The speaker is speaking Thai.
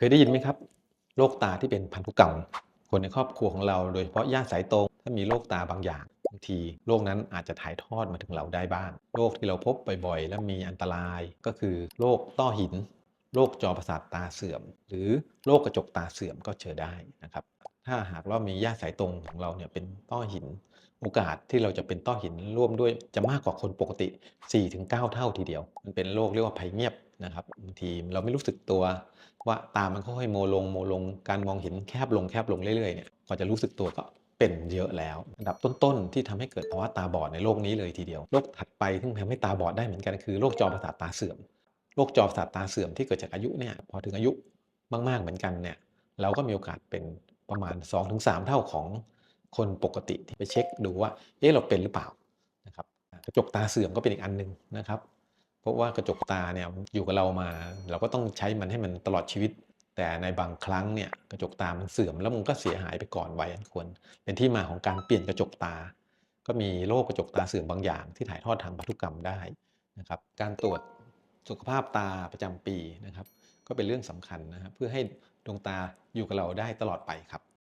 เคยได้ยินไหมครับโรคตาที่เป็นพันธุกรรม คนในครอบครัวของเราโดยเฉพาะญาติสายตรง ถ้ามีโรคตาบางอย่างบางทีโรคนั้นอาจจะถ่ายทอดมาถึงเราได้บ้างโรคที่เราพบบ่อยๆ และมีอันตรายก็คือโรคต้อหินโรคจอประสาทตาเสื่อม หรือโรคกระจกตาเสื่อมก็เจอได้นะครับ ถ้าหากว่ามีญาติสายตรงของเราเนี่ยเป็นต้อหินโอกาสที่เราจะเป็นต้อหินร่วมด้วยจะมากกว่าคนปกติ 4-9 เท่าทีเดียว มันเป็นโรคเรียกว่าภัยเงียบนะครับบางทีเราไม่รู้สึกตัวว่าตามันค่อยๆโมลงโมลงการมองเห็นแคบลงแคบลงเรื่อยๆเนี่ยกว่าจะรู้สึกตัวก็เป็นเยอะแล้ว อันดับต้นๆ ที่ทำให้เกิดภาวะตาบอดในโรคนี้เลยทีเดียวโรคถัดไปที่ทำให้ตาบอดได้เหมือนกันคือโรคจอประสาทตาเสื่อมโรคจอประสาทตาเสื่อมที่เกิดจากอายุเนี่ยพอถึงอายุมากๆเหมือนกันเนี่ยเราก็มีโอกาสเป็น ประมาณ 2-3 เท่าของคนปกติที่ไปเช็คดูว่าเอ๊ะเราเป็นหรือเปล่านะครับกระจกตาเสื่อมก็เป็นอีกอันหนึ่งนะครับเพราะว่ากระจกตาเนี่ยอยู่กับเรามา เราก็ต้องใช้มันให้มันตลอดชีวิต แต่ในบางครั้งเนี่ยกระจกตามันเสื่อมแล้วมันก็เสียหายไปก่อนวัยอันควร เป็นที่มาของการเปลี่ยนกระจกตา ก็มีโรคกระจกตาเสื่อมบางอย่าง ที่ถ่ายทอดทางพันธุกรรมได้นะครับการตรวจสุขภาพตาประจำปีนะครับ ก็เป็นเรื่องสำคัญนะครับเพื่อให้ดวงตาอยู่กับเราได้ตลอดไปครับ